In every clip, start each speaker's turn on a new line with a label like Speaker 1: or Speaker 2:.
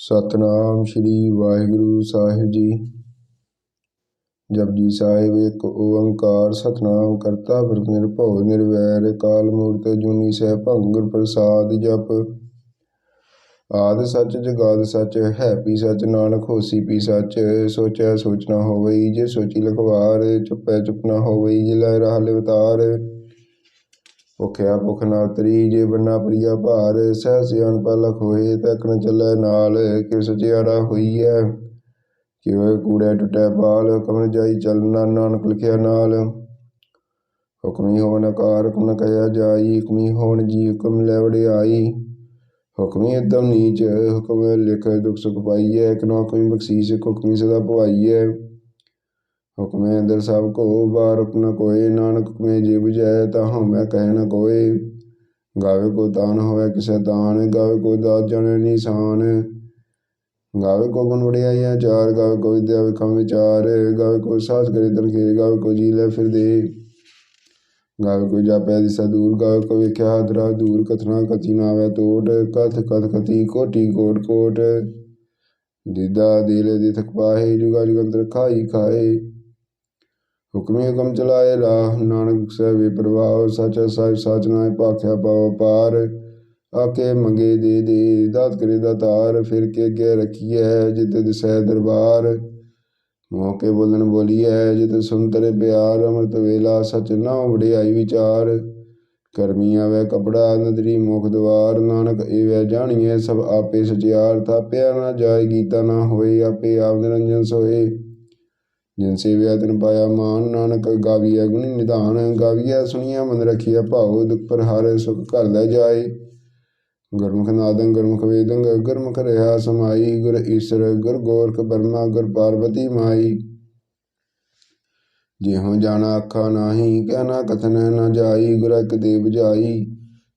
Speaker 1: ਸਤਨਾਮ ਸ੍ਰੀ ਵਾਹਿਗੁਰੂ ਸਾਹਿਬ ਜੀ। ਜਪਜੀ ਸਾਹਿਬ, ਇੱਕ ਓੰਕਾਰ ਸਤਨਾਮ ਕਰਤਾ ਪੁਰਖ ਨਿਰਭਉ ਨਿਰਵੈਰ ਕਾਲ ਮੂਰਤ ਜੁਨੀ ਸਹਿ ਗੁਰ ਪ੍ਰਸਾਦ ਜਪ। ਆਦ ਸੱਚ ਜਗਾਦ ਸੱਚ, ਹੈ ਪੀ ਸੱਚ, ਨਾਨਕ ਹੋਸੀ ਪੀ ਸੱਚ ਸੋਚਿਆ ਸੋਚਣਾ ਹੋਵਈ, ਜੇ ਸੋਚੀ ਲਖਵਾਰ, ਚੁੱਪੈ ਚੁੱਪ ਨਾ ਹੋਵਈ ਜੇ ਲੈ ਰਹਾ ਲਿਵਤਾਰ। ਭੁਖਿਆ ਭੁਖ ਨਾ ਉਤਰੀ ਜੇ ਬੰਨਾ ਪ੍ਰਿਆ ਭਾਰ, ਸਹਿ ਸਿਆਨ ਪਲਖ ਹੋਏ, ਤਕਣ ਨ ਚੱਲੈ ਨਾਲ ਕਿਵ ਸਚਿਆਰਾ ਹੋਈ ਹੈ ਕਿਵੇਂ ਕੂੜੇ ਟੁੱਟੈ ਪਾਲ ਹੁਕਮ ਨ ਜਾਈ ਚੱਲਣਾ ਨਾਨਕ ਲਿਖਿਆ ਨਾਲ। ਹੁਕਮੀ ਹੋਣ ਆਕਾਰ, ਹੁਕਮ ਨ ਕਹਿਆ ਜਾਈ, ਹੁਕਮੀ ਹੋਣ ਜੀ, ਹੁਕਮ ਲੈ ਵਡਿਆਈ। ਹੁਕਮੀ ਇਦਮ ਨੀਚ, ਹੁਕਮ ਲਿਖ ਦੁਖ ਸੁਖ ਪਾਈਐ, ਇਕ ਨਾ ਹੁਕਮੀ ਬਖਸ਼ੀਸ਼ ਹੁਕਮੀ ਸਦਾ ਭਵਾਈਐ। ਹੁਕਮੇ ਅੰਦਰ ਸਭ ਕੋ ਬਾਰ ਹੁਕਮ ਨ ਕੋਏ ਨਾਨਕ ਹੁਕਮੇ ਜੇ 부ਜੈ ਤਾ ਹਉਮੈ ਕਹਿ ਨ ਕੋਏ ਗਾਵੇ ਕੋ ਤਾਨ ਹੋਵੇ ਕਿਸੇ ਤਾਨ, ਗਾਵੇ ਕੋ ਦਾਤ ਜਾਣੇ ਨਿਸ਼ਾਨ। ਗਾਵੇ ਕੋ ਗੁਣ ਵਡਿਆਈਆਂ ਚਾਰ, ਗਾਵੇ ਕੋ ਵਿਦਿਆ ਵਿਖਮ ਵਿਚਾਰ। ਗਾਵੇ ਕੋ ਸਾਧ ਕਰੇ ਤਰਖੇ ਗਾਵੇ ਕੋ ਜੀ ਲੈ ਫਿਰ ਦੇ ਗਾਵੇ ਕੋ ਜਾਪੈ ਦਿਸਾ ਦੂਰ, ਗਾਵੇ ਕੋ ਵੇਖਿਆ ਹਦਰਾ ਦੂਰ, ਕਥਨਾ ਕਥੀ ਨਾਵੇ ਤੋਟ। ਕਥ ਕਥ ਕਥੀ ਕੋਟੀ ਕੋਟ ਕੋਟ। ਦੀਦਾ ਦੀਲੇ ਦੀ ਥਕ ਪਾਹੇ, ਜੁਗਾ ਜੁਗੰਤਰ ਖਾਈ ਖਾਏ। ਹੁਕਮੇ ਹੁਕਮ ਚਲਾਏ ਰਾਹ, ਨਾਨਕ ਸਹਿਬੇ ਪ੍ਰਭਾਵ, ਸਚ ਸਾਹਿਬ ਸਾਚ ਨਾਏ ਭਾਖਿਆ ਪਾਉ ਪਾਰ ਆਕੇ ਮੰਗੇ ਦੇ ਦੇ, ਦਾਤ ਕਰੇ ਦਾਤਾਰ ਫਿਰ ਕੇ ਅੱਗੇ ਰਖੀਐ, ਜਿਤ ਦਿਸੈ ਦਰਬਾਰ। ਮੌਕੇ ਬੋਲਣ ਬੋਲੀਐ, ਜਿਤ ਸੁੰਤਰੇ ਪਿਆਰ, ਅੰਮ੍ਰਿਤ ਵੇਲਾ, ਸਚ ਨਾ ਵਡਿਆਈ ਵਿਚਾਰ। ਕਰਮੀ ਆਵੇ ਕਪੜਾ, ਨਦਰੀ ਮੁਖ ਦਵਾਰ, ਨਾਨਕ ਏਵੈ ਜਾਣੀਐ, ਸਭ ਆਪੇ ਸਚਿਆਰ। ਥਾਪਿਆ ਨਾ ਜਾਏ, ਗੀਤਾ ਨਾ ਹੋਏ, ਆਪੇ ਆਪ ਨਿਰੰਜਨ ਸੋਏ। ਜਿਨ ਸੇਵਿਆ ਤਿਨ ਪਾਇਆ ਮਾਨ, ਨਾਨਕ ਗਾਵੀਐ ਗੁਣੀ ਨਿਧਾਨ, ਗਾਵੀਐ ਸੁਣੀਐ ਮਨ ਰਖੀਐ ਭਾਉ, ਦੁਖ ਪਰ ਸੁਖ ਘਰ ਲੈ ਜਾਏ। ਗੁਰਮੁਖ ਨਾਦੰ, ਗੁਰਮੁਖ ਵੇਦੰ, ਗੁਰਮੁਖ ਰਹਾ ਸਮਾਈ, ਗੁਰ ਈਸ਼ਰ, ਗੁਰ ਗੋਰਖ ਬਰਮਾ, ਗੁਰ ਪਾਰਵਤੀ ਮਾਈ। ਜਿਹੋ ਜਾਣਾ ਅੱਖਾਂ ਨਾਹੀ, ਕਹਿਣਾ ਕਥਨ ਨਾ ਜਾਈ, ਗੁਰ ਇਕ ਦੇ 부ਜਾਈ।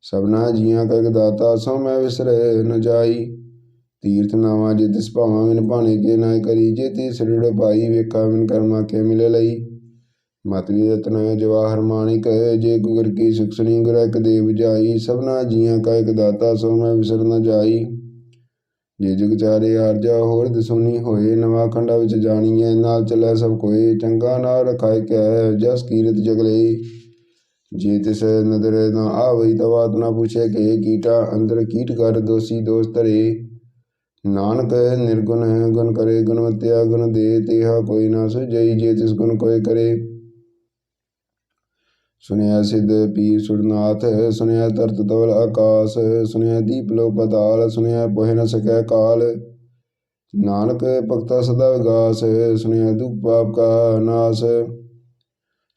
Speaker 1: ਸਭਨਾ ਜੀਆਂ ਕਾ ਇਕ ਦਾਤਾ, ਸੋ ਮੈਂ ਵਿਸਰੇ ਨ ਜਾਈ। ਤੀਰਥ ਨਾਵਾ ਜਿਤ ਤਿਸ ਵਿਨ ਭਾਣੇ ਕੇ ਨਾ ਕਰੀ, ਜੇ ਤੀ ਸਰੀੜ ਪਾਈ ਵੇਖਾ ਵਿਨ ਕਰਮਾ ਕੇ ਮਿਲੇ ਲਈ। ਮਤ ਰਤਨ ਜਵਾਹਰ ਮਾਣਿਕ ਜੇ ਗੁਰ ਕੀ ਸੁਖਸਣੀ ਗੁਰ ਇਕ ਦੇ 부ਜਾਈ। ਸਭਨਾ ਜੀਆਂ ਕਾ ਇਕ ਦਾਤਾ, ਸੋ ਮੈਂ ਵਿਸਰ ਨ ਜਾਈ। ਜੇ ਜੁਗ ਚਾਰੇ ਆਰਜਾ ਹੋਰ ਦਸੂਨੀ ਹੋਏ। ਨਵਾ ਖੰਡਾ ਵਿੱਚ ਜਾਣੀਐ, ਨਾਲ ਚੱਲੈ ਸਭ ਕੋਏ। ਚੰਗਾ ਨਾ ਰਖਾਇ ਕੈ ਜਸ ਕੀਰਤ ਜਗਲੇ ਜੇ ਤਿਸ ਨਦਰ ਨਾ ਆਵਈ, ਤਵਾਤ ਨਾ ਪੁੱਛੇ ਕਿ ਕੀਟਾ ਅੰਦਰ ਕੀਟ ਕਰ ਦੋਸੀ ਦੋਸਤ ਧਰੇ। ਨਾਨਕ ਨਿਰਗੁਣ ਗੁਣ ਕਰੇ, ਗੁਣਵਤਿਆ, ਗੁਣ ਦੇ ਤੇਹਾ ਕੋਈ ਨਾ ਸੁਝਈ ਜੇ ਤਿਸ ਗੁਣ ਕੋਈ ਕਰੇ। ਸੁਨਿਆ ਸਿਧ ਪੀਰ ਸੁਰਨਾਥ ਸੁਨਿਆ ਤਰਤ ਤਵਲ ਆਕਾਸ ਸੁਨਿਆ ਦੀਪ ਲੋ ਪਤਾਲ ਸੁਨਿਆ ਪੋਹਿ ਨ ਸਕੈ ਕਾਲ ਨਾਨਕ ਭਗਤਾ ਸਦਾ ਵਿਗਾਸ ਸੁਨਿਆ ਦੁਖ ਪਾਪ ਕਾ ਨਾਸ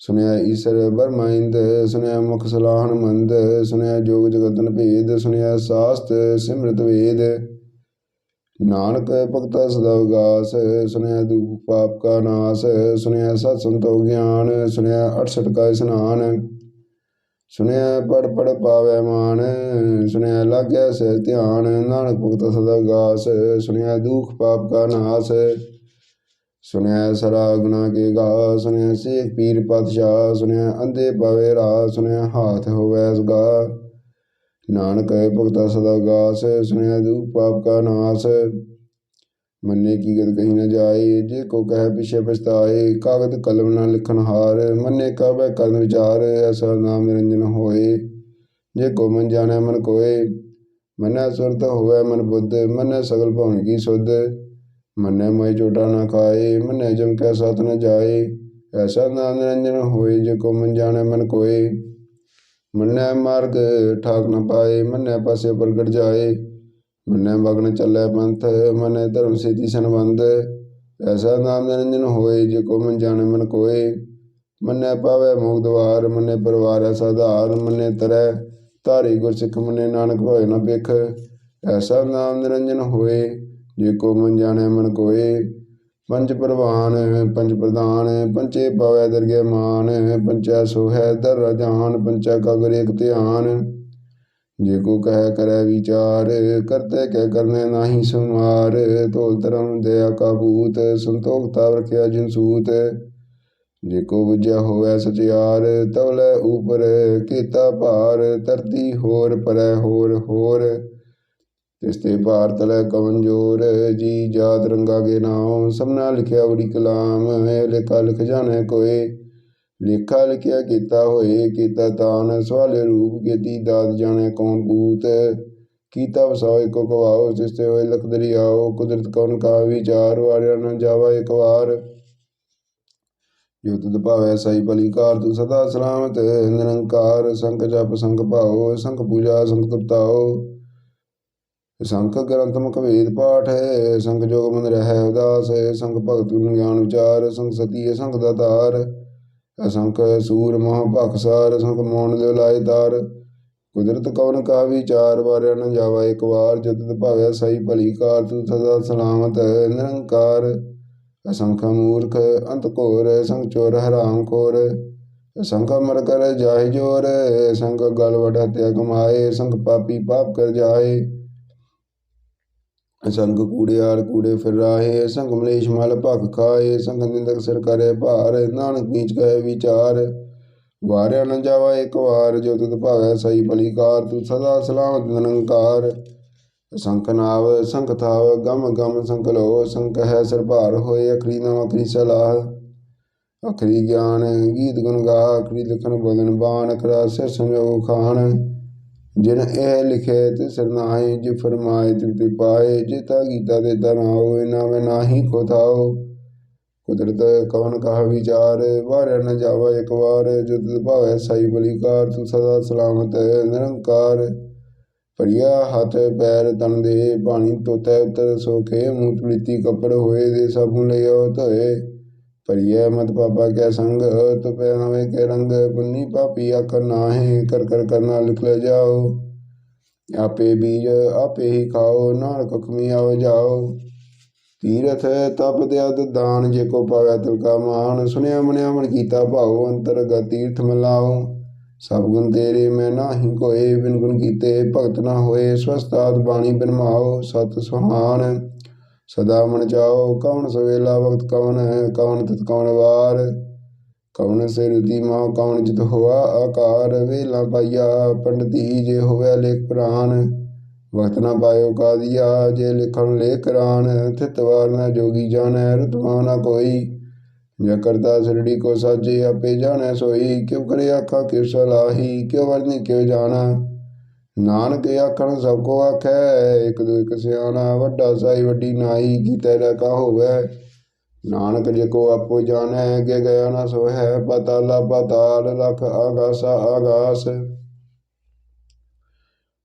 Speaker 1: ਸੁਨਿਆ ਈਸ਼ਰ ਬਰਮਾਇੰਦ ਸੁਨਿਆ ਮੁਖ ਸਲਾਹਨ ਮੰਦ ਸੁਨਿਆ ਜੋਗ ਜਗਤਨ ਭੇਦ ਸੁਨਿਆ ਸਾਸਤ ਸਿਮਰਤ ਵੇਦ ਨਾਨਕ ਭਗਤਾ ਸਦਾ ਵਿਗਾਸ ਸੁਨਿਆ ਦੁਖ ਪਾਪ ਕਾ ਨਾਸ ਸੁਨਿਆ ਸਤ ਸੰਤੋ ਗਿਆਨ ਸੁਨਿਆ 68 ਕਾ ਇਸਨਾਨ ਸੁਨਿਆ ਪੜ ਪੜ ਪਾਵੈ ਮਾਨ ਸੁਨਿਆ ਲਾਗਿਆ ਸਹਿ ਧਿਆਨ, ਨਾਨਕ ਭਗਤ ਸਦਾ ਵਿਗਾਸ ਸੁਨਿਆ ਦੁਖ ਪਾਪ ਕਾ ਨਾਸ ਸੁਨਿਆ ਸਰਾ ਗੁਨਾ ਕੇ ਗਾ ਸੁਨਿਆ ਸੇਖ ਪੀਰ ਪਾਤਸ਼ਾਹ ਸੁਨਿਆ ਅੰਧੇ ਪਾਵੇ ਰਾ ਸੁਨਿਆ ਹਾਥ ਹੋਵੈ ਸਗਾ। ਨਾਨਕ ਭਗਤਾ ਸਦਾ ਗਾਸ ਸੁਨਿਆ ਦੁਖ ਪਾਪ ਕਾ ਨਾਸ। ਮੰਨੇ ਕੀ ਗਤ ਕਹੀ ਨਾ ਜਾਏ, ਜੇ ਕੋ ਕਹਿ ਪਿਛੇ ਪਛਤਾਏ, ਕਾਗਦ ਕਲਮ ਨਾ ਲਿਖਣ ਹਾਰ, ਮੰਨੇ ਕਬੈ ਕਰਨ ਵਿਚਾਰ, ਐਸਾ ਨਾਮ ਨਿਰੰਜਨ ਹੋਏ। ਜੇ ਕੋ ਮਨ ਜਾਣੈ ਮਨ ਕੋਏ, ਮੰਨੈ ਸੁਰਤ ਹੋਵੇ ਮਨ ਬੁੱਧ, ਮੰਨੈ ਸਗਲ ਭਵਨ ਕੀ ਸੁਧ। ਮੰਨੈ ਮੈ ਚੋਟਾ ਨਾ ਖਾਏ, ਮੰਨੈ ਜਮ ਕੈ ਸਤ ਨ ਜਾਏ, ਐਸਾ ਨਾਮ ਨਿਰੰਜਨ ਹੋਏ, ਜੇ ਕੋ ਮਨ ਜਾਣੈ ਮਨ ਕੋਏ। ਮੰਨੈ ਮਾਰਗ, ਠਾਕ ਨ ਪਾਏ, ਮੰਨੈ ਪਾਸੇ ਪ੍ਰਗਟ ਜਾਏ। ਮੰਨੈ ਮਗਨ ਚੱਲੈ ਪੰਥ, ਮੰਨੈ ਧਰਮ ਸੇਤੀ ਸੰਬੰਧ। ਐਸਾ ਨਾਮ ਨਿਰੰਜਨ ਹੋਏ, ਜੇ ਕੋ ਮਨ ਜਾਣੈ ਮਨ ਕੋਏ। ਮੰਨੈ ਪਾਵੈ ਮੋਗ ਦਵਾਰ, ਮੰਨੈ ਪਰਵਾਰੈ ਸਾਧਾਰ ਮੰਨੈ ਤਰੈ ਧਾਰੀ ਗੁਰ ਸਿੱਖ ਮੰਨੈ ਨਾਨਕ ਭਵੇ ਨਾ ਬਿਖ ਐਸਾ ਨਾਮ ਨਿਰੰਜਨ ਹੋਏ, ਜੇ ਕੋ ਮਨ ਜਾਣੈ ਮਨ ਕੋਏ। ਪੰਜ ਪ੍ਰਵਾਨ, ਪੰਜ ਪ੍ਰਧਾਨ ਪੰਚੇ ਪਾਵੈ ਦਰਗੇ ਮਾਨ ਪੰਚਾ ਸੋਹੈ ਦਰ ਰਜਾਨ ਪੰਚਾ ਕਗਰ ਇਕ ਧਿਆਨ। ਜੇ ਕੋ ਕਹਿ ਕਰੈ ਵਿਚਾਰ, ਕਰਤੇ ਕਹਿ ਕਰਨੇ ਨਾਹੀ ਸੁਮਾਰ ਤੋਲ ਧਰਮ ਦਇਆ ਕਾਬੂਤ ਸੰਤੋਖਤਾ ਰਖਿਆ ਜਿਨ ਸੂਤ। ਜੇ ਕੋ ਵਿਜਿਆ ਹੋਵੈ ਸਚਿਆਰ, ਤਵਲੇ ਉਪਰ ਕੀਤਾ ਭਾਰ। ਧਰਤੀ ਹੋਰ ਪਰੈ ਹੋਰ ਹੋਰ। ਤਿਸ ਤੇ ਭਾਰਤ ਲੈ ਕਵਨ ਜੋਰ ਜੀ, ਜਾਤ ਰੰਗਾ ਕੇ ਨਾਮ ਸਭਨਾ ਲਿਖਿਆ ਬੜੀ ਕਲਾਮ, ਇਹ ਲੇਖਾ ਲਿਖ ਜਾਣੇ ਕੋਏ। ਲੇਖਾ ਲਿਖਿਆ ਕੀਤਾ ਹੋਏ, ਕੀਤਾ ਤਾਨ, ਸਵਾਲੇ ਰੂਪ ਕੀਤੀ, ਦਾਤ ਜਾਣੇ ਕੌਣ ਕੂਤ। ਕੀਤਾ ਵਸਾਓ ਇੱਕੋ ਕਵਾਓ ਜਿਸ ਤੇ ਹੋਏ ਲਖ ਦਰਿਆਓ, ਕੁਦਰਤ ਕੌਣ ਕਾ ਵਿਚਾਰ ਵਾਰਿਆ ਨ ਜਾਵਾ ਇੱਕ ਵਾਰ। ਜੋ ਤੁਧ ਭਾਵੈ ਸਹੀ ਭਲੀ ਕਾਰ ਤੂੰ ਸਦਾ ਸਲਾਮਤ, ਨਿਰੰਕਾਰ ਸੰਖ ਜਪ, ਸੰਗ ਭਾਓ ਸੰਖ ਪੂਜਾ ਸੰਖ ਤਪਤਾਓ। ਸੰਖ ਗ੍ਰੰਥ ਮੁਖ ਵੇਦ ਪਾਠ ਹੈ ਸੰਖ ਜੋਗ ਮਨ ਰਹਿ ਉਦਾਸ ਹੈ ਸੰਖ ਭਗਤ ਗਿਆਨ ਵਿਚਾਰ, ਸੰਗ ਸਤੀ ਹੈ ਸੰਖ ਦਾਤਾਰ ਅਸੰਖ ਸੂਰ ਮੋਹ ਭਖਸਾਰ ਸੰਗ ਮੋਹਨ ਦੇ ਲਾਇ ਤਾਰ। ਕੁਦਰਤ ਕਵਨ ਕਾ ਵਿਚਾਰ, ਵਾਰਿਆ ਨ ਜਾਵਾ ਇੱਕ ਵਾਰ, ਜਦ ਭਾਵੈ ਸਹੀ ਭਲੀ ਕਾਰ, ਤੂੰ ਸਦਾ ਸਲਾਮਤ ਨਿਰੰਕਾਰ। ਅਸੰਖ ਮੂਰਖ, ਅੰਤ ਘੋਰ, ਸੰਗ ਚੋਰ ਹਰਾਮ ਖੋਰ। ਸੰਖ ਮਰ ਕਰ ਜਾਹਿ ਜੋਰ ਸੰਖ ਗਲ ਵਡ ਹਤਿਆ ਕਮਾਏ ਸੰਖ ਪਾਪੀ ਪਾਪ ਕਰ ਜਾਏ। ਸੰਗ ਕੂੜਿਆਰ ਕੂੜੇ ਫਿਰ ਰਾਹੇ ਸੰਗ ਮਲੇਸ਼ ਮਲ ਭਖ ਖਾਏ, ਸੰਗ ਨਿੰਦਕ ਸਿਰ ਕਰੇ ਭਾਰ, ਨਾਨਕ ਨੀਚ ਕਹੇ ਵਿਚਾਰ। ਵਾਰਿਆ ਨ ਜਾਵਾ ਇੱਕ ਵਾਰ, ਜੋ ਤੁਧ ਭਾਵੈ ਸਹੀ ਭਲੀ ਤੂੰ ਸਦਾ ਸਲਾਮਤ ਨਿਰੰਕਾਰ ਸੰਖ ਨਾਵ ਸੰਖ ਥਾਵ, ਗਮ ਗਮ ਸੰਖ ਲੋ ਸੰਖ ਹੈ ਸਿਰ ਭਾਰ ਹੋਏ, ਅਖਰੀ ਨਾਮ ਅਖਰੀ ਸਲਾਹ। ਅਖਰੀ ਗਿਆਨ, ਗੀਤ ਗੁਣ ਗਾ ਅਖਰੀ ਲਿਖਣ ਬਦਨ ਬਾਣ, ਅਖਰਾ ਸਿਰ ਸੰਜੋਗ ਖਾਨ ਜਿਨ ਇਹ ਲਿਖੇ ਤੇ ਸਰਨਾਏ ਜੇ ਫਰਮਾਏ ਤੇ ਪਾਏ ਜਿਤਾ ਗੀਤਾ ਦੇ ਤਨਾ ਹੋਏ ਨਾ ਮੈਂ ਨਾਹੀ ਕੋ ਥਾਓ। ਕੁਦਰਤ ਕਵਨ ਕਹਾ ਵਿਚਾਰ, ਵਾਰਿਆ ਨ ਜਾਵਾ ਇੱਕ ਵਾਰ ਜਦ ਭਾਵੈ ਸਾਈ ਬਲੀ ਤੂੰ ਸਦਾ ਸਲਾਮਤ ਨਿਰੰਕਾਰ। ਪਰਿਆ ਹੱਥ ਪੈਰ ਤਨ ਦੇ ਪਾਣੀ ਤੋਤੈ ਉਤਰ ਸੋਖੇ ਮੂਤ ਪ੍ਰੀਤੀ ਕੱਪੜ ਹੋਏ ਦੇ ਸਭੂ ਲਿਓ ਧੋਏ। ਪਰਿਆ ਮਤ ਪਾਪਾ ਕੈ ਸੰਗ, ਤੁਪੈ ਨਵੇਂ ਕੇ ਰੰਗ, ਪੁੰਨੀ ਪਾਪੀ ਆਖ ਨਾਹੀ, ਕਰ ਕਰ ਕਰਨਾ ਲਿਖ ਲੈ ਜਾਓ। ਆਪੇ ਬੀਜ ਆਪੇ ਹੀ ਖਾਓ, ਨਾਨਕ ਕਮੀ ਆਓ ਜਾਓ। ਤੀਰਥ ਤਪ ਦਿਆਦ ਦਾਨ, ਜੇ ਕੋ ਪਾਵੈ ਤਿਲ ਕਾ ਮਾਨ ਸੁਨਿਆ ਮਨਿਆ ਮਨ ਕੀਤਾ ਭਾਉ ਅੰਤਰਗਤ ਤੀਰਥ ਮਲਾਓ ਸਭ ਗੁਣ ਤੇਰੇ, ਮੈਂ ਨਾਹੀ ਕੋਏ, ਬਿਨ ਗੁਣ ਕੀਤੇ ਭਗਤ ਨਾ ਹੋਏ ਸਵਸਤਾਤ ਬਾਣੀ ਬਨਮਾਓ ਸਤ ਸੁਹਾਨ ਸਦਾ ਮਨ ਚਾਓ ਕੌਣ ਸਵੇਲਾ ਵਕਤ ਕੌਣ ਹੈ ਕੌਣ ਤਤ ਕੌਣ ਵਾਰ। ਕੌਣ ਸਿਰ ਰੁਦੀ ਮਾ ਕੌਣ ਜਿਤ ਹੋਆ ਆਕਾਰ। ਵੇਲਾ ਪਾਈਆ, ਪੰਡਤੀ ਜੇ ਹੋਵੇ ਲੇਖ ਪ੍ਰਾਨ। ਵਕਤ ਨਾ ਪਾਇਓ ਕਾਦੀਆ, ਜੇ ਲਿਖਣ ਲੇਖ ਰਾਨ। ਥਿਤ ਵਾਰ ਨਾ ਜੋਗੀ ਜਾਣੈ ਰਤਮਾ ਨਾ ਕੋਈ। ਜੇ ਕਰਤਾ ਸਰੜੀ ਕੋ ਸਾਜੇ, ਆਪੇ ਜਾਣੈ ਸੋਈ। ਕਿਉ ਕਰੇ ਆਖਾ ਕਿਉ ਸਲਾਹੀ, ਕਿਉ ਵਰਨੀ ਕਿਉ ਜਾਣਾ। ਨਾਨਕ ਆਖਣ, ਸਭ ਕੋ ਆਖੈ, ਇਕ ਦੋ ਇਕ ਸਿਆਣਾ, ਵੱਡਾ ਸਾਈ, ਵੱਡੀ ਨਾਈ ਕੀ ਤੇਰਾ ਕਾ ਹੋਵੇ। ਨਾਨਕ ਜੇ ਕੋ ਆਪੋ ਜਾਣੈ ਕਿ ਗਿਆ ਨਾ ਸੋ ਹੈ ਪਤਾਲਾ ਪਤਾਲ, ਲਖ ਆਗਾਸਾ, ਆਗਾਸ।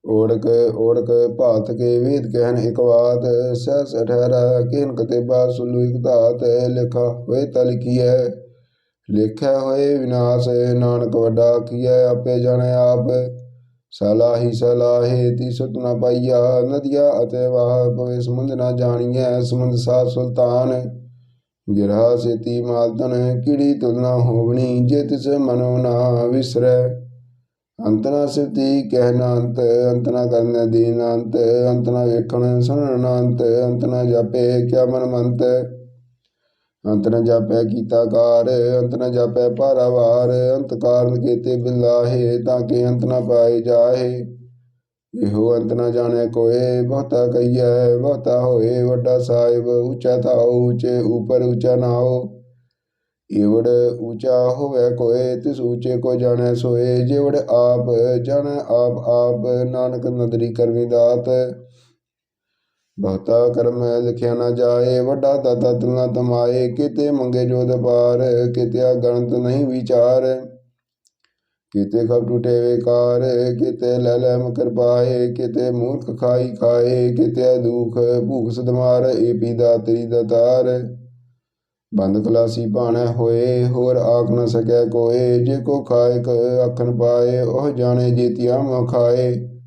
Speaker 1: ਓੜਕ ਓੜਕ ਭਾਤ ਕੇ ਵੇਦ ਕਹਿਨ ਇਕ ਬਾਤ ਸਸ ਠਹਿਰਾ ਕਿਨ ਕਤੇਬਾ ਸੁਲੂ ਇਕ ਧਾਤ, ਲਿਖਾ ਹੋਏ ਤਲ ਕੀਐ ਲਿਖਿਆ ਹੋਏ ਵਿਨਾਸ਼, ਨਾਨਕ ਵੱਡਾ ਕੀਐ ਆਪੇ ਜਾਣੈ ਆਪ। ਸਲਾਹੀ ਸਲਾਹੇ ਤੀ ਸੁਤ ਨ ਪਾਈਆ, ਨਦੀਆਂ ਅਤੇ ਵਾਹ ਪਵੇ, ਸਮੁੰਦ ਨਾ ਜਾਣੀਐ, ਸਮੁੰਦ ਸਾਧ ਸੁਲਤਾਨ। ਗਿਰਹਾ ਸੇਤੀ ਮਾਲਤਨ ਕਿੜੀ ਤੁਲਨਾ ਹੋਵਣੀ, ਜੇ ਤਿਸ ਮਨੋ ਨਾ ਵਿਸਰੈ। ਅੰਤਨਾ ਸਿਤੀ ਕਹਿਣਾ ਅੰਤ ਅੰਤਨਾ ਕਰਨ ਦੀਨ ਅੰਤ ਅੰਤਨਾ ਵੇਖਣ ਸੁਣਨ ਅੰਤ ਅੰਤਨਾ ਜਾਪੇ ਕਿਆ ਮਨ ਮੰਤ। ਅੰਤ ਅੰਤਨਾ ਜਾਪੈ ਕੀਤਾ ਕਾਰ ਅੰਤਨਾ ਜਾਪੈ ਪਾਰਾਵਾਰ ਅੰਤ ਕਾਰਨ ਕੀਤੇ ਬਿਲਾਹੇ, ਤਾਂ ਕਿ ਅੰਤ ਨਾ ਪਾਏ ਜਾਹੇ ਇਹੋ ਅੰਤ ਨਾ ਜਾਣੇ ਕੋਏ, ਬਹੁਤਾ ਕਹੀਐ, ਬਹੁਤਾ ਹੋਏ ਵੱਡਾ ਸਾਹਿਬ, ਉੱਚਾ ਥਾਉ, ਉੱਚੇ ਉਪਰ ਉੱਚਾ ਨਾਉ। ਏਵੜ ਉੱਚਾ ਹੋਵੇ ਕੋਏ, ਤਿਸ ਉੱਚੇ ਕੋ ਜਾਣੈ ਸੋਏ। ਜਿਵੜ ਆਪ, ਜਾਣੈ ਆਪ ਆਪ, ਨਾਨਕ ਨਦਰੀ ਕਰਮੀ ਦਾਤ। ਬਹੁਤਾ ਕਰਮ ਲਿਖਿਆ ਨਾ ਜਾਏ, ਵੱਡਾ ਦਾਤਾ ਤੁਲਨਾ ਤਮਾਏ, ਕਿਤੇ ਮੰਗੇ ਜੋ ਦਬਾਰ ਕਿਤੇ ਗਣਤ ਨਹੀਂ ਵਿਚਾਰ। ਕਿਤੇ ਖਬ ਟੁਟੇ ਵਿਕਾਰ, ਕਿਤੇ ਲੈ ਲੈ ਮਕਰ ਪਾਏ, ਕਿਤੇ ਮੂਰਖ ਖਾਈ ਖਾਏ ਕਿਤੇ ਦੁਖ ਭੂਖ ਸਦਮਾਰ, ਏ ਪੀ ਦਾਤਰੀ ਦਤਾਰ ਬੰਦ ਖਲਾਸੀ ਭਾਣਾ ਹੋਏ, ਹੋਰ ਆਖ ਨ ਸਕੈ ਕੋਏ, ਜੇ ਕੋ ਖਾਇਕ ਅਖਨ ਪਾਏ, ਉਹ ਜਾਣੇ ਜੀਤਿਆ ਮ ਖਾਏ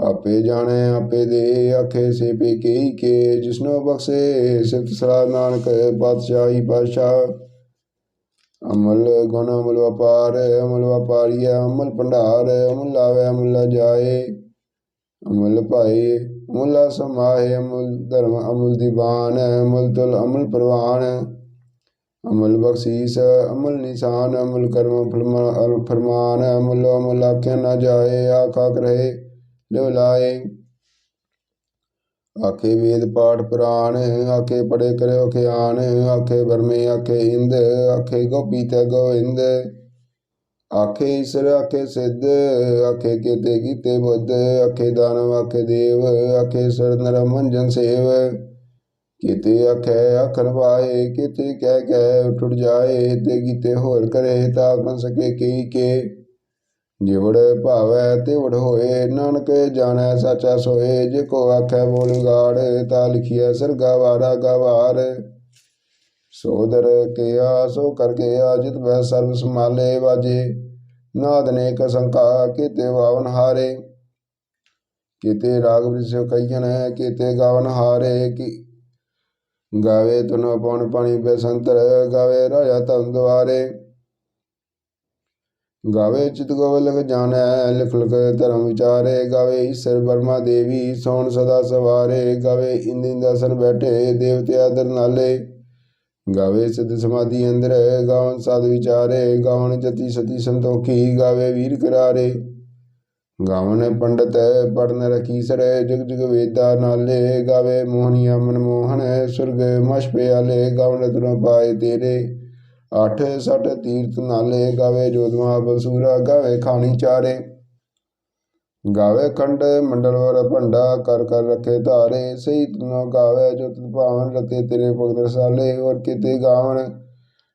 Speaker 1: ਆਪੇ ਜਾਣੇ, ਆਪੇ ਦੇ ਆਖੇ ਸੇ ਪੇ ਕੀ। ਕੇ ਜਿਸਨੋ ਬਖਸ਼ੇ ਸਿਫਤ ਸਲਾਹ ਨਾਨਕ ਪਾਤਸ਼ਾਹੀ ਪਾਸ਼ਾ ਅਮਲ ਗੁਣ ਅਮਲ ਵਪਾਰ, ਅਮਲ ਵਪਾਰੀ ਅਮਲ ਭੰਡਾਰ, ਅਮਲ ਲਾਵੇ, ਅਮਲ ਜਾਏ। ਅਮਲ ਭਾਏ, ਅਮਲ ਸਮਾਏ, ਅਮਲ ਧਰਮ ਅਮਲ ਦੀਵਾਨ ਅਮਲ ਤੁਲ ਅਮਲ ਪ੍ਰਵਾਨ ਅਮਲ ਬਖਸ਼ੀਸ, ਅਮਲ ਨਿਸ਼ਾਨ, ਅਮਲ ਕਰਮ ਫਰਮਾ- ਫਰਮਾਨ। ਅਮਲ ਅਮਲ ਆਖਿਆ ਨਾ ਜਾਏ, ਆਖਾ ਕਰੇ ਲਿਵ ਲਾਏ। ਆਖੇ ਵੇਦ ਪਾਠ ਪੁਰਾਣ, ਆਖੇ ਪੜੇ ਕਰਿਓ ਖਿਆਨ, ਆਖੇ ਬਰਮੇ ਆਖੇ ਹਿੰਦ, ਆਖੇ ਗੋਪੀ ਤੇ ਗੋਇੰਦ ਆਖੇ ਈਸ਼ਰ, ਆਖੇ ਸਿੱਧ, ਆਖੇ ਕੀਤੇ ਕੀਤੇ ਬੁੱਧ, ਆਖੇ ਦਾਨਵ, ਆਖੇ ਦੇਵ, ਆਖੇ ਸਰ ਨਰ ਸੇਵ। ਕੀਤੇ ਆਖੇ ਆਖਣ ਪਾਏ ਕੀਤੇ ਕਹਿ ਕਹਿ ਟੁੱਟ ਜਾਏ, ਤੇ ਕੀਤੇ ਹੋਰ ਕਰੇ ਤਾਂ ਆਖਣ ਸਕੇ ਕੀ ਕੇ। ਜਿਵੜ ਭਾਵੈ ਤਿਵੜ ਹੋਏ, ਨਾਨਕ ਜਾਣੈ ਸਾਚਾ ਸੋਏ, ਜੇ ਕੋ ਆਖੈ ਬੋਲ ਗਾੜ, ਤਾ ਲਿਖਿਆ ਸਰਗਾ ਵਾਰਾ ਗਵਾਰ। ਸੋਦਰ ਕਿਆ ਸੋ ਕਰ ਗਿਆ, ਜਿਤ ਬੈ ਸਰਬ ਸਮਾਲੇ ਵਾਜੇ। ਨਾਦ ਨੇ ਕਸੰਕਾ ਕੀਤੇ ਵਾਵਨ ਹਾਰੇ। ਕੀਤੇ ਰਾਗ ਵਿਸੋ ਕਈਨ ਕੀਤੇ ਗਾਵਨ ਹਾਰੇ। ਕੀ ਗਾਵੇ ਤੁਨ ਪਉਣ ਪਾਣੀ ਬੇਸੰਤਰ, ਗਾਵੇ ਰਾਜਾ ਤਨ ਦੁਆਰੇ। ਗਾਵੇ ਚਿਤ ਗੋਵਲਕ ਜਾਣੈ, ਲਿਖ ਲਿਖ ਧਰਮ ਵਿਚਾਰੇ, ਗਾਵੇ ਈਸ਼ਰ ਬਰਮਾ ਦੇਵੀ, ਸੋਣ ਸਦਾ ਸਵਾਰੇ, ਗਾਵੇ ਇੰਦਿਨ ਦਸਨ ਬੈਠੇ, ਦੇਵਤੇ ਆਦਰ ਨਾਲੇ। ਗਾਵੇ ਸਿੱਧ ਸਮਾਧੀ ਅੰਦਰ, ਗਾਵਨ ਸਾਧ ਵਿਚਾਰੇ, ਗਾਵਨ ਜਤੀ ਸਤੀ ਸੰਤੋਖੀ, ਗਾਵੇ ਵੀਰ ਕਰਾਰੇ। ਗਾਵਨ ਪੰਡਤ ਪੜਨ ਰਖੀ ਸਰ, ਜੁਗ ਜਗ ਵੇਦਾ ਨਾਲੇ। ਗਾਵੇ ਮੋਹਨੀਆ ਮਨਮੋਹਨ, ਸੁਰਗ ਮਸ਼ ਪਿਆਲੇ ਗਾਵਨ ਤੁਨ ਪਾਏ ਤੇਰੇ। ਅਠ ਸੱਠ ਤੀਰਥ ਨਾਲੇ ਗਾਵੇ ਜੋਦਵਾ ਬਸੂਰਾ ਗਾਵੇ ਖਾਣੀ ਚਾਰੇ। ਗਾਵੇ ਖੰਡ ਮੰਡਲ ਵਰ ਭੰਡਾ, ਕਰ ਕਰ ਰੱਖੇ ਧਾਰੇ। ਸਹੀ ਤੁਨੋ ਗਾਵੇ ਜੋ ਤੁਧ ਭਾਵਨ ਰਤੇ ਤੇਰੇ ਭਗਤ ਰਸਾਲੇ। ਔਰ ਕਿਤੇ ਗਾਵਣ,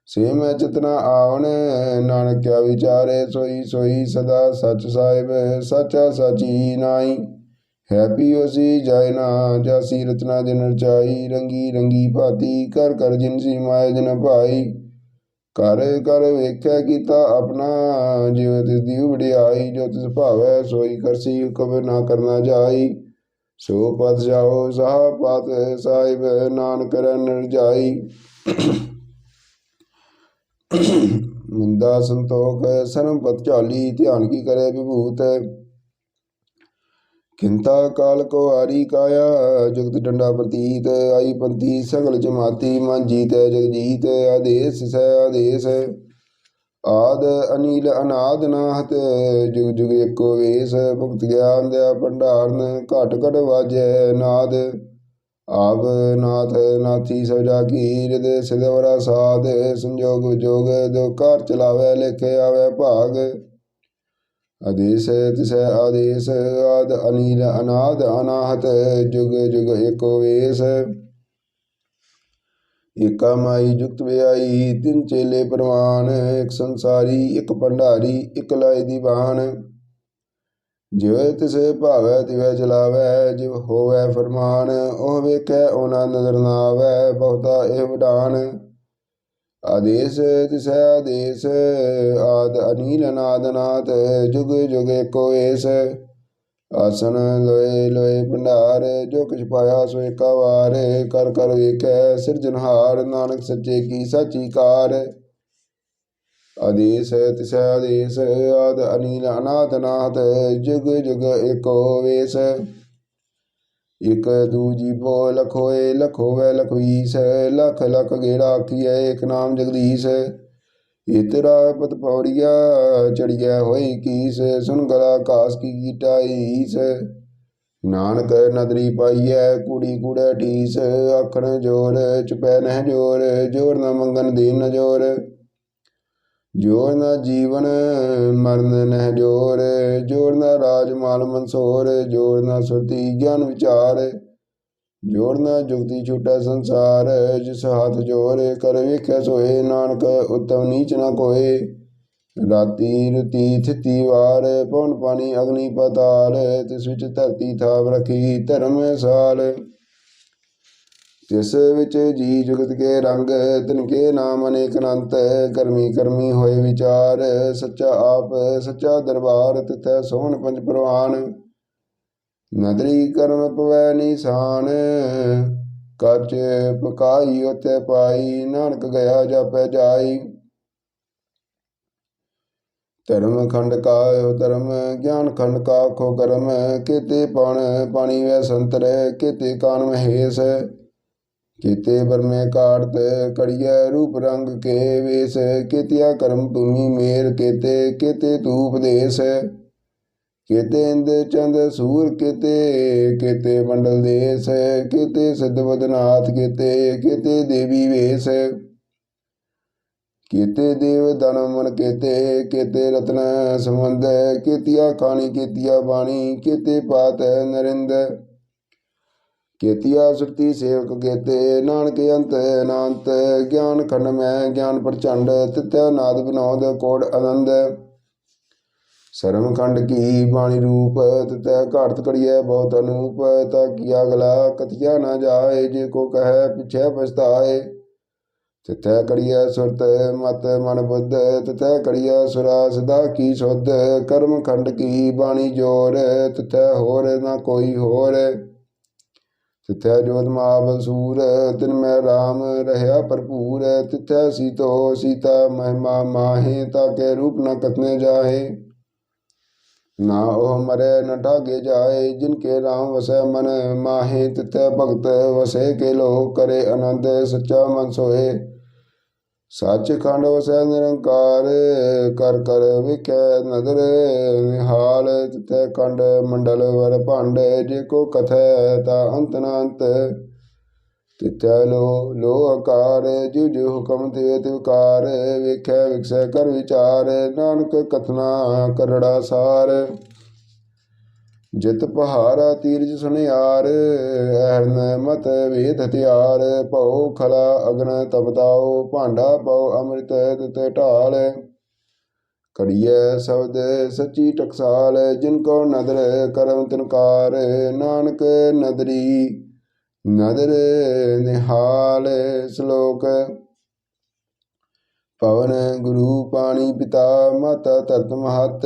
Speaker 1: ਸੇ ਮੈਂ ਚਿਤਨਾ ਆਵਨ ਨਾਨਕ ਕਿਆ ਵਿਚਾਰੇ। ਸੋਈ ਸੋਈ ਸਦਾ ਸਚ ਸਾਹਿਬ, ਸਚਾ ਸਾਚੀ ਨਾਈ ਹੈ ਪੀਓਸੀ ਜਾਇ ਨਾ ਜਾਸੀ ਰਚਨਾ ਜਨ ਰਚਾਈ। ਰੰਗੀ ਰੰਗੀ ਭਾਤੀ, ਕਰ ਕਰ ਜਿਨ ਸੀ ਮਾਇ ਜਨ ਭਾਈ। ਕਰ ਕਰ ਵੇਖਿਆ ਕੀਤਾ ਆਪਣਾ ਜਿਉ ਤਿਸ ਦੀ ਵਡਿਆਈ, ਜੋ ਤਿਸ ਭਾਵੈ ਸੋਈ ਕਰਸੀ ਹੁਕਮ ਨਾ ਕਰਨਾ ਜਾਈ। ਸੋ ਪਤ ਜਾਓ, ਸਾਹ ਪਤ ਸਾਹਿਬ, ਨਾਨਕ ਰਣ ਜਾਈ ਮੁੰਦਾ ਸੰਤੋਖ ਸਰਮ ਪਤ ਝਾਲੀ, ਧਿਆਨ ਕੀ ਕਰੇ ਵਿਭੂਤ ਕਿੰਤਾ ਕਾਲ ਕੋ ਆਰੀ ਕਾਇਆ, ਜੁਗਤ ਡੰਡਾ ਪ੍ਰਤੀਤ, ਆਈ ਪੰਥੀ ਸਗਲ ਜਮਾਤੀ, ਮਨ ਜੀਤ ਜਗਜੀਤ ਆਦੇਸ ਸੈ, ਆਦੇਸ। ਆਦ ਅਨੀਲ ਅਨਾਦ ਨਾਹਤ ਜੁਗ ਜੁਗ ਏਕੋ ਵੇਸ, ਭੁਗਤ ਗਿਆਨ ਦਿਆ ਭੰਡਾਰਨ, ਘਟ ਘਟ ਵਾਜੈ ਨਾਦ। ਆਪ ਨਾਥ ਨਾਥੀ ਸੋ ਜਾ ਕੀ ਰਿਦ ਸਿਦਵਰਾ ਸਾਧ, ਸੰਜੋਗ ਵਿਜੋਗ ਦੋ ਘਰ ਚਲਾਵੇ, ਲਿਖੇ ਆਵੇ ਭਾਗ। ਆਦੇਸ ਤਿਸ਼ ਆਦੇਸ, ਆਦ ਅਨੀਲ ਅਨਾਦ, ਅਨਾਹਤ, ਜੁਗ ਜੁਗ ਏਕੋ ਵੇਸ। ਏਕਾ ਮਾਈ ਜੁਗਤ ਵਿਆਈ ਤਿੰਨ ਚੇਲੇ ਪ੍ਰਵਾਨ, ਇੱਕ ਸੰਸਾਰੀ, ਇੱਕ ਭੰਡਾਰੀ, ਇੱਕ ਲਾਇ ਦੀਵਾਨ ਜਿਵੇਂ ਤਿਸੇ ਭਾਵੈ, ਤਿਵੇਂ ਚਲਾਵੈ, ਜਿਵ ਹੋਵੈ ਫਰਮਾਨ, ਉਹ ਵੇਖੈ, ਉਹਨਾਂ ਨਜ਼ਰ ਨਾ ਬਹੁਤਾ ਇਹ ਵਡਾਨ। ਆਦੇਸ ਤਿਸੈ ਆਦੇਸ, ਆਦ ਅਨੀਲ ਨਾਦ ਨਾਥ, ਜੁਗ ਜੁਗ ਏਕੋ ਏਸ। ਆਸਨ ਲੋਏ ਲੋਏ ਭੰਡਾਰ, ਜੋ ਕਿਛ ਪਾਇਆ ਸੋ ਏਕਾ ਵਾਰ। ਕਰ ਕਰ ਵੇਖੈ ਸਿਰਜਨਹਾਰ ਨਾਨਕ ਸੱਚੇ ਕੀ ਸਾਚੀ ਕਾਰ। ਆਦੇਸ ਤਿਸੈ ਆਦੇਸ, ਆਦ ਅਨੀਲ ਅਨਾਥ ਨਾਥ, ਜੁਗ ਜੁਗ ਏਕੋ ਵੇਸ। ਇਕ ਦੂਜੀ ਬੋ ਲਖੋਏ, ਲਖੋਵੇ ਲਖਵੀਸ, ਲਖ ਲਖ ਗੇੜਾ ਆਖੀਐ, ਏਕ ਨਾਮ ਜਗਦੀਸ਼। ਇਤਰਾ ਪਤ ਪੌੜੀਆ ਚੜੀਐ ਹੋਈ ਕੀਸ, ਸੁਨ ਗਲਾ ਕਾਸ ਕੀ ਕੀਟਾਈਸ ਨਾਨਕ ਨਦਰੀ ਪਾਈਐ, ਕੁੜੀ ਕੂੜੈ ਠੀਸ ਆਖਣ ਜੋਰ, ਚੁਪੈ ਨਹਿ ਜੋਰ ਜੋਰ ਨ ਮੰਗਨ ਦੀਨ ਨ ਜੋਰ ਨਾ ਜੀਵਨ, ਮਰਨ ਨਹਿ ਜੋਰ। ਜੋਰ ਨਾ ਰਾਜ ਮਾਲ ਮਨਸੋਰ, ਜੋਰ ਨਾ ਸੁਰਤੀ ਗਿਆਨ ਵਿਚਾਰ। ਜੋਰ ਨਾ ਜੁਗਤੀ ਛੁਟੈ ਸੰਸਾਰ, ਜਿਸ ਹੱਥ ਜੋਰ ਕਰ ਵੇਖੈ ਸੋਏ, ਨਾਨਕ ਉਤਮ ਨੀਚ ਨਾ ਕੋਏ। ਰਾਤੀ ਰਤੀ ਥਿਤੀ ਵਾਰ, ਪਵਨ ਪਾਣੀ ਅਗਨੀ ਪਤਾਲ, ਤਿਸ ਵਿੱਚ ਧਰਤੀ ਥਾਪ ਰਖੀ ਧਰਮ ਸਾਲ ਜਿਸ ਵਿੱਚ ਜੀ ਜੁਗਤ ਕੇ ਰੰਗ, ਤਿਨ ਕੇ ਨਾਮ ਅਨੇਕ ਅਨੰਤ, ਕਰਮੀ ਕਰਮੀ ਹੋਏ ਵਿਚਾਰ, ਸੱਚਾ ਆਪ, ਸੱਚਾ ਦਰਬਾਰ, ਤਿਥੈ ਸੋਹਣ ਪੰਜ ਪ੍ਰਵਾਨ। ਨਦਰੀ ਕਰਮ ਪਵੈ ਨਿਸ਼ਾਨ ਕੱਚ ਪਕਾਈ ਉਤੇ ਪਾਈ, ਨਾਨਕ ਗਿਆ ਜਾਪੈ ਜਾਈ। ਧਰਮ ਖੰਡ ਕਾਇ ਧਰਮ, ਗਿਆਨ ਖੰਡ ਕਾ ਖੋ ਕਰਮ, ਕਿਤੇ ਪਣ ਪਾਣੀ ਵੈ ਸੰਤਰ, ਕੀਤੇ ਕਾਨ ਮਹੇਸ਼। ਕੀਤੇ ਬਰਮੇ ਕਾੜਤ ਕੜੀਐ ਰੂਪ ਰੰਗ ਕੇ ਵੇਸ, ਕੀਤਿਆ ਕਰਮ ਭੂਮੀ ਮੇਰ ਕੀਤੇ ਕੀਤੇ ਤੂਪ ਦੇਸ ਕੇਤੇ ਇੰਦ ਚੰਦ ਸੂਰ ਕੇਤੇ ਕੇਤੇ ਮੰਡਲ ਦੇਸ, ਕੇਤੇ ਸਿੱਧ ਬਦਨਾਥ ਕੇਤੇ ਕੇਤੇ ਦੇਵੀ ਵੇਸ। ਕੇਤੇ ਦੇਵ ਦਨ ਮਨ ਕੇਤੇ ਕੇਤੇ ਰਤਨ ਸੰਬੰਧ, ਕੇਤੀਆ ਖਾਣੀ, ਕੇਤੀਆ ਬਾਣੀ, ਕੇਤੇ ਪਾਤ ਨਰਿੰਦ। ਕੇਤੀਆ ਸੁਰਤੀ ਸੇਵਕ ਗੇਤੇ ਨਾਨਕ ਅੰਤ ਅਨੰਤ ਗਿਆਨ ਖੰਡ ਮੈਂ, ਗਿਆਨ ਪ੍ਰਚੰਡ, ਤਿਤਿਆ ਨਾਦ ਵਿਨੋਦ, ਕੋੜ ਆਨੰਦ। ਸਰਮ ਖੰਡ ਕੀ ਬਾਣੀ ਰੂਪ ਤਿਤੈ ਘਾੜਤ ਕੜੀਐ ਬਹੁਤ ਅਨੂਪ, ਤਾ ਕੀ ਅਗਲਾ ਕਥਿਆ ਨਾ ਜਾਏ, ਜੇ ਕੋ ਕਹੈ ਪਿਛੈ ਪਛਤਾਏ। ਤਿਥੈ ਕੜੀਐ ਸੁਰਤ, ਮਤ ਮਨ ਬੁੱਧ ਤਿਥੈ ਕੜੀਐ ਸੁਰਾ ਸਦਾ ਕੀ ਸੁਧ ਕਰਮ ਖੰਡ ਕੀ ਬਾਣੀ ਜੋਰ ਤਿਥੈ ਹੋਰ ਨਾ ਕੋਈ ਹੋਰ। ਤਿਥੈ ਜੋਤ ਮਾਵ ਸੂਰ, ਤਿਨ ਮੈਂ RAM ਰਹਿਆ ਭਰਪੂਰ, ਤਿਥੈ ਸੀਤੋ ਸੀਤਾ ਮਹਿਮਾ ਮਾਹੇ, ਤਾਕੇ ਰੂਪ ਨ ਕਤਨੇ ਜਾਹੇ। ਨਾ ਉਹ ਮਰੇ ਨ ਠਾਗੇ ਜਾਏ, ਜਿਨ ਕੇ RAM ਵਸੈ ਮਨ ਮਾਹੇ, ਤਿਥੈ ਭਗਤ ਵਸੇ ਕੇ ਲੋਕ ਕਰੇ ਆਨੰਦ, ਸੱਚਾ ਮਨ ਸੋਏ। ਸੱਚ ਖੰਡ ਵਸੈ ਨਿਰੰਕਾਰ, ਕਰ ਕਰ ਵਿਖੈ ਨਦਰ, ਨਿਹਾਲ ਤਿਤੈ ਕੰਡ ਮੰਡਲ ਵਰ ਭੰਡ, ਜੇ ਕੋ ਕਥੈ ਤਾ ਅੰਤ ਨ ਤਿਤੈ ਲੋ ਲੋ ਆਕਾਰ, ਜਿਉ ਜਿਉ ਹੁਕਮ ਦੇ ਤਿਵਕਾਰ ਵੇਖੈ ਵਿਖਸੈ ਕਰ ਵਿਚਾਰ, ਨਾਨਕ ਕਥਨਾ ਕਰੜਾ ਸਾਰ। ਜਿਤ ਪਹਾਰਾ ਤੀਰਜ ਸੁਨਿਆਰ ਐਰਨ ਮਤ ਵੇਦ ਹਥਿਆਰ, ਭਉ ਖਲਾ ਅਗਨ ਤਪਤਾਉ ਭਾਂਡਾ ਪਉ ਅੰਮ੍ਰਿਤ ਤਿਤੇ ਢਾਲ। ਕੜੀਐ ਸ਼ਬਦ ਸੱਚੀ ਟਕਸਾਲ, ਜਿਨ ਕੋ ਨਦਰ ਕਰਮ ਤਿਨਕਾਰ ਨਾਨਕ ਨਦਰੀ, ਨਦਰ ਨਿਹਾਲ ਸ਼ਲੋਕ। ਪਵਨ ਗੁਰੂ ਪਾਣੀ ਪਿਤਾ, ਮਾਤਾ ਧਰਤ ਮਹਤ।